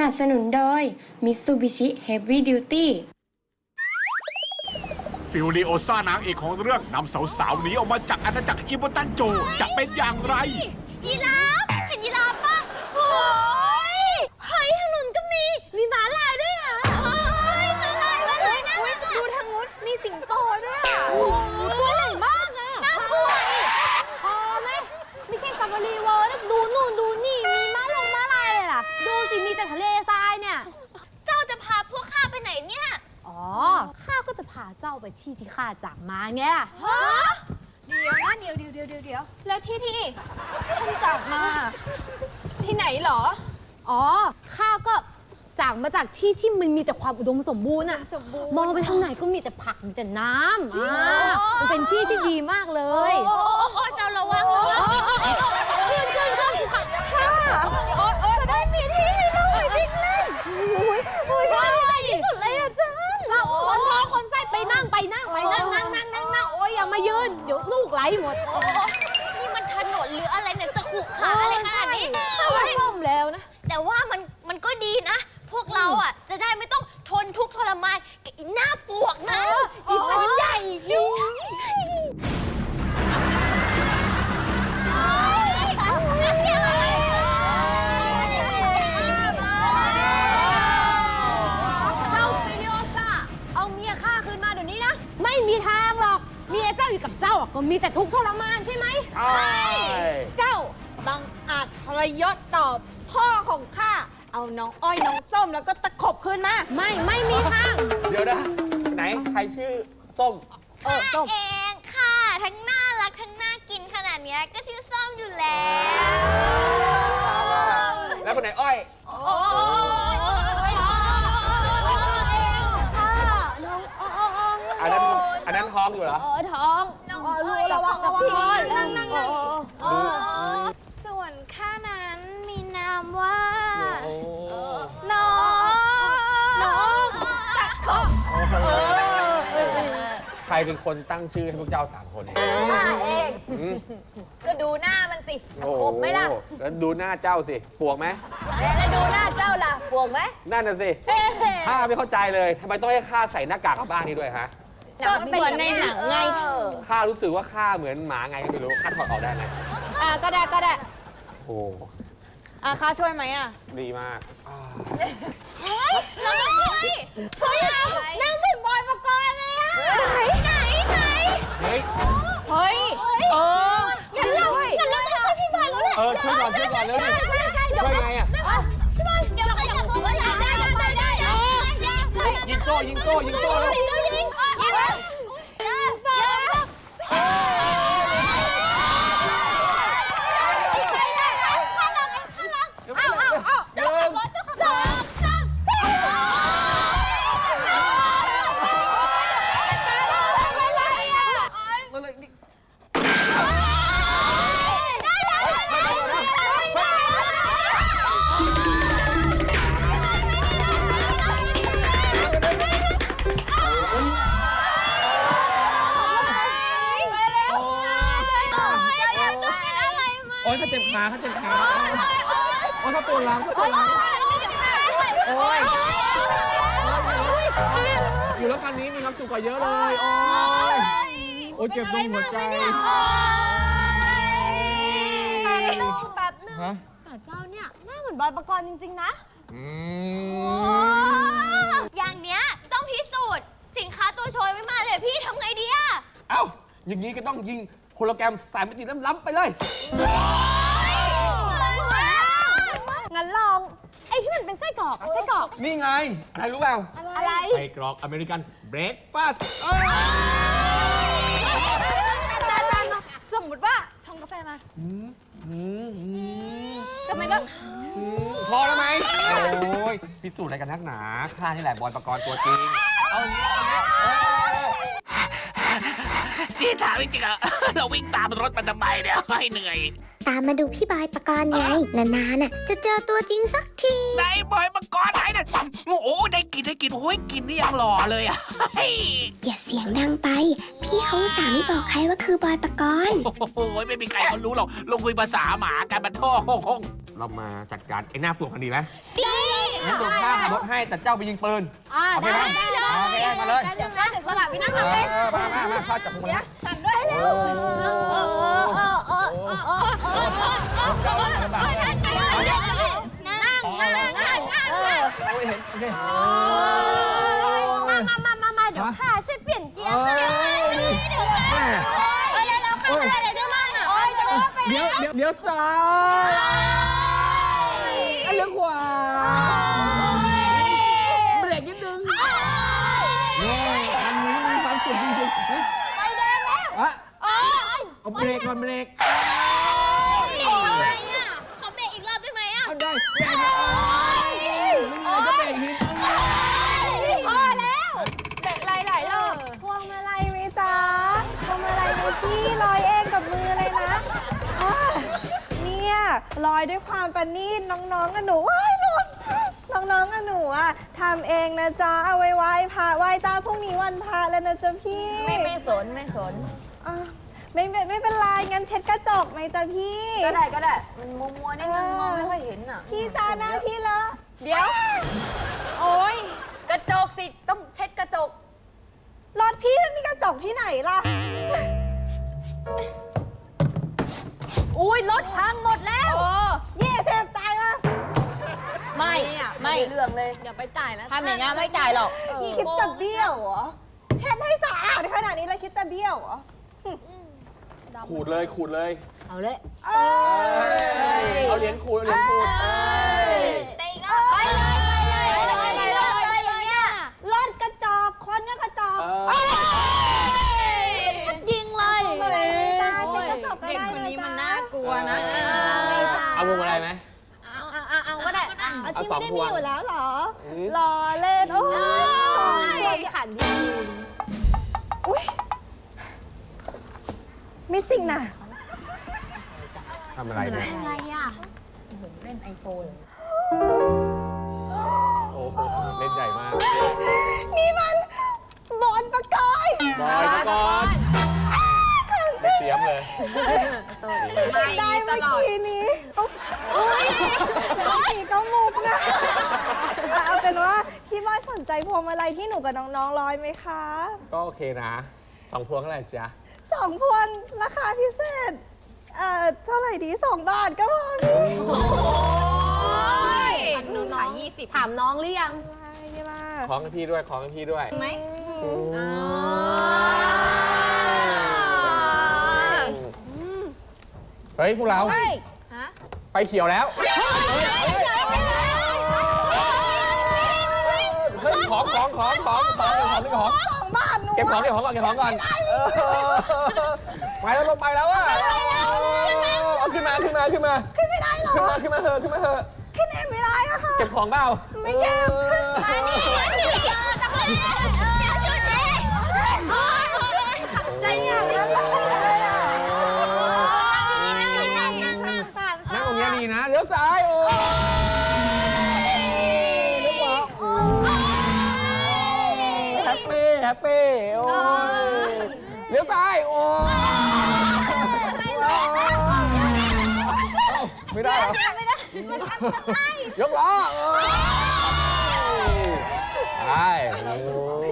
นับสนุนโดย Mitsubishi Heavy Duty ฟิลลิโอซ่านางเอกของเรื่องนำสาวๆหนีออกมาจากอาณาจักรอิโบตันโจ จะเป็นอย่างไร ข้าจากมาไงฮะเดี๋ยวนะเดี๋ยวเดี๋ยวเดี๋ยวเดี๋ยวแล้วที่ที่ท่านจากมา ที่ไหนเหรออ๋อข้าก็จากมาจากที่ที่มันมีแต่ความอุดมสมบูรณ์อะมองไปทางไหนก็มีแต่ผักมีแต่น้ำอ่ามันเป็นที่ที่ดีมากเลย โอ้โอ้โอ้เจ้าระวังระวัง นั่งไปนั่งไปนั่งนั่งนั่งนั่งนั่งโอ้ยอย่ามายืนเดี๋ยวลูกไหลหมดโอ้นี่มันถนนหรืออะไรเนี่ยจะขุขาอะไรขนาดนี้เข้าวัดล่มแล้วนะ แต่ว่ามันมันก็ดีนะ พวกเราอะจะได้ไม่ต้องทนทุกข์ทรมานกับอีหน้าปวกนะอีกมันใหญ่ดิ ยศต่อพ่อของข้า เอาน้องอ้อยน้องส้มแล้วก็ตะขบคืนมา ไม่ไม่มีทาง เดี๋ยวนะ ไหน ใครชื่อส้ม เออส้ม เองค่ะ ทั้งน่ารักทั้งน่ากินขนาดเนี้ยก็ชื่อส้มอยู่แล้ว แล้วคนไหนอ้อย โอ้ยอันนั้น อันนั้นท้องอยู่เหรอเออท้องน้องรู้ระวังระวังนั่งนั่งนั่ง รเป็นคนตั้งชื่อให้พวกเจ้าสามคนเนี่ยข้าเองอืมก็ดูหน้ามันสิโอ้ขบไหมล่ะแล้วดูหน้าเจ้าสิปวกไหมแล้วดูหน้าเจ้าล่ะปวงไหมนั่นน่ะสิเฮ้ข้าไม่เข้าใจเลยทำไมต้องให้ข้าใส่หน้ากากกลับบ้านนี้ด้วยฮะก็เป็นเหมือนในหนังไงข้ารู้สึกว่าข้าเหมือนหมาไงก็ไม่รู้ข้าถอดออกได้ไหมอ่าก็ได้ก็ได้โอ้ อ่าข้าช่วยไหมอะ ดีมากอ่าเราต้องช่วยเฮ้ยนั่งเหมือนบอยปกรณ์เลยอะไหนไหนเฮ้ย เฮ้ย เอองั้นเรางั้นเราต้องช่วยพี่บอยแล้วแหละเออช่วยก่อนช่วยก่อนเร็วดิ ใช่ใช่ใช่เดี๋ยวช่วยไงอะพี่บอยเดี๋ยวเราจะบอกว่าได้ได้ได้ได้ได้ยิงโก้ยิงโก้ยิงโก้เลยยิงยิงยิงส โอ้ยเขาเจ็บขาเขาเจ็บขาโอ้ยเขาปวดหลังเขาปวดหลังโอ้ยอยู่แล้วคันนี้มีความสุขกว่าเยอะเลยโอ้ยโอ้ยเจ็บตรงหัวใจแบบนึงฮะแต่เจ้าเนี่ยหน้าเหมือนบอยประกรณ์จริง ๆ นะอืมอย่างเนี้ยต้องพิสูจน์สินค้าตัวโชยไม่มาเลยพี่ทำไงดีอะเอ้าอย่างนี้ก็ต้องยิง โฮโลแกรมสายมิติล้ำๆไปเลย งั้นลอง ไอ้ที่มันเป็นไส้กรอกอะไส้กรอก นี่ไง อะไรรู้เปล่าอะไร ไส้กรอกอเมริกันเบรกฟาสต์สมมติว่าชงกาแฟมาทำไมต้องพอแล้วไหม โอ้ยพิสูจน์อะไรกันนักหนาข้านี่แหละบอยประกรณ์ตัวจริง เอาอย่างนี้เอาอย่างนี้เออ นี่ถามจริงๆอะ เราวิ่งตามรถมันทำไมเนี่ยให้เหนื่อย ตามมาดูพี่บอยปกรณ์ไง นานๆน่ะจะเจอตัวจริงสักทีไหนบอยมังกรไหนน่ะโอ้โหได้กินได้กินโอ้ยกินนี่ยังหล่อเลยอะเฮ้ยอย่าเสียงดังไป พี่เขาอุตสาห์ไม่บอกใครว่าคือบอยปกรณ์ โอ้โหไม่มีใครเขารู้หรอกลงคุยภาษาหมากันมาท่อห้องห้องเรามาจัดการไอ้หน้าปลวกกันดีไหมดีงั้นเดี๋ยวข้าขับรถให้แต่เจ้าไปยิงปืน อ่าโอเคได้ไหมได้เลยโอเคมาเลยเดี๋ยวข้าจะสลับไปนั่งเอกับอเบนเออมามามาข้าจับพวงมาลัยสั่นด้วยโอ้ยเห็นโอเคมา เดี๋ยวเดี๋ยวเดี๋ยวซ้ายอันเลี้ยวขวา ลอยด้วยความประณีตน้องๆกับหนูว้ายหลุดน้องๆกับหนูอะทำเองนะจ๊ะเอาไว้ไหว้พระไหว้เจ้าพรุ่งนี้วันพระแล้วนะจ๊ะพี่ไม่ไม่สนไม่สน อะไม่เป็นไม่เป็นไรงั้นเช็ดกระจกไหมจ๊ะพี่ ก็ได้ก็ได้ มันมัวมัวๆนิดนึงมองไม่ค่อยเห็นอะพี่จ้าหน้าพี่เลอะเดี๋ยว โอ๊ยกระจกสิ ต้องเช็ดกระจก รถพี่มันมีกระจกที่ไหนล่ะ อุ้ยรถพังหม ไม่เรื่องเลยเดี๋ยวไปจ่ายนะทำอย่างงี้ไม่จ่ายหรอก คิดจะเบี้ยวเหรอเช็ดให้สะอาดขนาดนี้แล้วคิดจะเบี้ยวเหรอขูดเลยขูดเลย เอาเลย เอ้ยเอาเหรียญขูดเอาเหรียญขูดะเอาเอาที่สอไม่งได้พวมีงอยู่แล้วเหรออืมรอเล่นโอ้ยสองพวงขันดีอุ้ยไม่จริงนะทำอะไรเนี่ยอะไรอะเล่นไอโฟนโอ้โหเล่นใหญ่มาก นี่มันบอลประกายบอยมาก่อนไม่ เตรียมเลยได้เมื่อกี้นี้โอ้ยเมื่อกี้ก็มุกนะอะเอาเป็นว่าพี่ว่าสนใจพวงมาลัยที่หนูกับน้องๆร้อยไหมคะก็โอเคนะสองพวงเท่าไหร่จ๊ะสองพวงราคาพิเศษ เอ่อเท่าไหร่ดีสองบาทก็พอพี่โอ้ยหนูขายยี่สิบถามน้องหรือยังไม่ล่ะคล้องให้พี่ด้วยคล้องให้พี่ด้วย ไหม เฮ้ยพวกเราฮะไฟเขียวแล้ว เฮ้ยของของของของของของของสองบาทหนูเก็บของเก็บของก่อนเก็บของก่อนเออไปแล้วลงไปแล้วอะเอาขึ้นมาขึ้นมาขึ้นมาขึ้นไม่ได้เหรอขึ้นมาขึ้นมาเถอะขึ้นมาเถอะขึ้นเองไม่ได้อะค่ะเก็บของเปล่าไม่เก็บมานี่เดี๋ยวตะโกน ปปี้แฮปปี้โอ้ยเลี้ยวซ้ายโอ้ยไม่ได้เหรอไม่ได้มันอันตรายยกล้อโอ้ยไป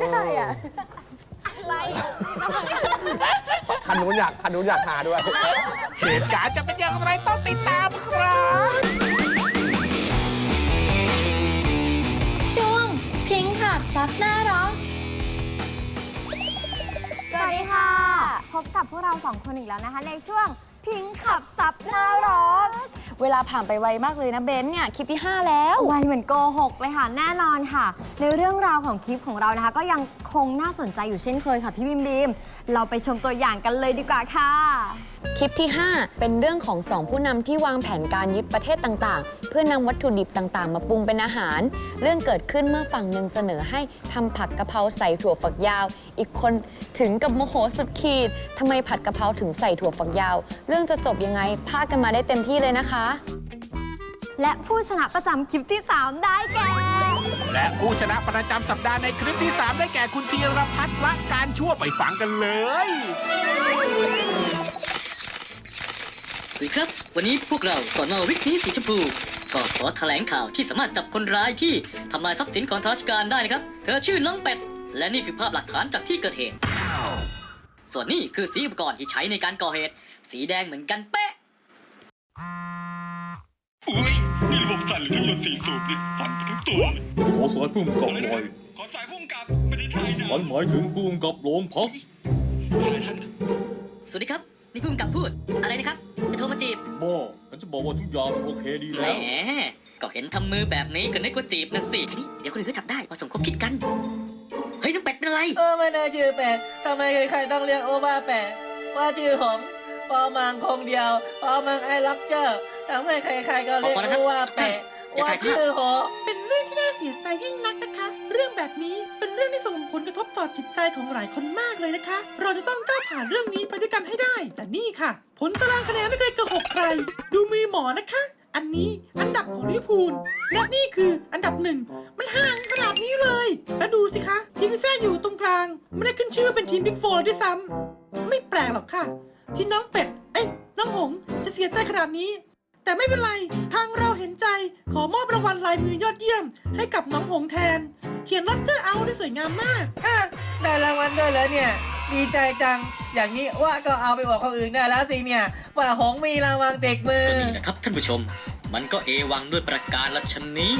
ไม่ได้อะอะไรคันนู้นอยากคันนู้นอยากหาด้วย เหตุการณ์จะเป็นอย่างไรต้องติด เราสองคนอีกแล้วนะคะ ในช่วงพิงขับซับหน้าร้องเวลาผ่านไปไวมากเลยนะเบนเนี่ยคลิปที่ 5 แล้ว ไวเหมือนโกหกเลยค่ะแน่นอนค่ะ ในเรื่องราวของคลิปของเรานะคะ ก็ยังคงน่าสนใจอยู่เช่นเคยค่ะพี่บิมบิมเราไปชมตัวอย่างกันเลยดีกว่าค่ะ คลิปที่ 5 เป็นเรื่องของสองผู้นำที่วางแผนการยึดประเทศต่างๆ เพื่อนำวัตถุดิบต่างๆ มาปรุงเป็นอาหาร เรื่องเกิดขึ้นเมื่อฝั่งหนึ่งเสนอให้ทำผัดกะเพราใส่ถั่วฝักยาว อีกคนถึงกับโมโหสุดขีดทำไมผัดกะเพราถึงใส่ถั่วฝักยาว เรื่องจะจบยังไงพากันมาได้เต็มที่เลยนะคะ และผู้ชนะประจำคลิปที่ 3 ได้แก่และผู้ชนะประจำสัปดาห์ในคลิปที่ 3 ได้แก่คุณธีรพัฒน์ละการชั่วไปฟังกันเลย ดีครับ วันนี้พวกเราสอนอวิกนี้สีชมพูก็ขอแถลงข่าวที่สามารถจับคนร้ายที่ทำลายทรัพย์สินของทางราชการได้นะครับ เธอชื่อน้องเป็ด และนี่คือภาพหลักฐานจากที่เกิดเหตุ ส่วนนี้คือสีอุปกรณ์ที่ใช้ในการก่อเหตุ สีแดงเหมือนกันเป๊ะ อุ้ยนี่ระบบสั่นหรือเครื่องยนต์สี่สูบนี่สั่นไปทั้งตัวเลยขอสายพุ่มกับหน่อยขอสายพุ่งกลับไม่ได้ถ่ายหนะมันหมายถึงพุ่มกับโรงพักสายท่านสวัสดีครับ นี่พุ่มกับพูด อะไรนะครับ จะโทรมาจีบบ้าฉันจะบอกว่าทุกอย่างโอเคดีแหมแล้ว ก็เห็นทำมือแบบนี้ก็นึกว่าจีบนะสิทีนี้เดี๋ยวคนอื่นก็จับได้ว่าสมคบคิดกัน เฮ้ยน้องเป็ดเป็นอะไรเออไม่น่าชื่อแปดทำไมใครๆต้องเรียกโอบ้าแปดว่าชื่อผมปอมังคงเดียวปอมังไอลักเจอร์ทำให้ใครๆก็เรียกพอแล้วครัโอบบ้าแปด จะว่าถ่ายภาพชื่อโหเป็นเรื่องที่น่าเสียใจยิ่งนักนะคะ เรื่องแบบนี้เป็นเรื่องที่ส่งผลกระทบต่อจิตใจของหลายคนมากเลยนะคะ เราจะต้องก้าวผ่านเรื่องนี้ไปด้วยกันให้ได้ แต่นี่ค่ะ ผลตารางคะแนนไม่เคยโกหกใคร ดูมือหมอนะคะ อันนี้อันดับของลิเวอร์พูลและนี่คืออันดับหนึ่งมันห่างขนาดนี้เลย แล้วดูสิคะทีมที่แท้อยู่ตรงกลาง ไม่ได้ขึ้นชื่อเป็นทีมบิ๊กโฟร์ด้วยซ้ำไม่แปลกหรอกค่ะ ที่น้องเป็ดเอ้ยน้องหงส์จะเสียใจขนาดนี้ แต่ไม่เป็นไร ทางเราเห็นใจ ขอมอบรางวัลลายมือยอดเยี่ยม ให้กับน้องหงแทน เขียนลัตเจอร์เอาได้สวยงามมาก อะได้รางวัลด้วยแล้วเนี่ย ดีใจจัง อย่างนี้ว่าก็เอาไปบอกคนอื่นได้แล้วสิเนี่ย ว่าหงมีรางวัลติดมือ ก็นี่นะครับท่านผู้ชม มันก็เอวังด้วยประการละชนนี้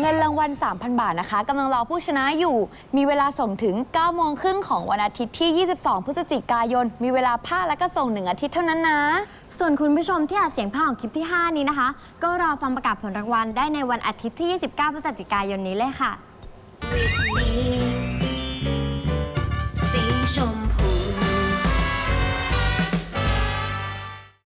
เงินรางวัล 3,000 บาทนะคะกำลังรอผู้ชนะอยู่ มีเวลาส่งถึง 9 โมงครึ่งของวันอาทิตย์ที่ 22 พฤศจิกายน มีเวลาภาคและก็ส่ง 1 อาทิตย์เท่านั้นนะ ส่วนคุณผู้ชมที่อาจเสียงภาคของคลิปที่ 5 นี้นะคะ ก็รอฟังประกาศผลรางวัลได้ในวันอาทิตย์ที่ 29 พฤศจิกายนนี้เลยค่ะ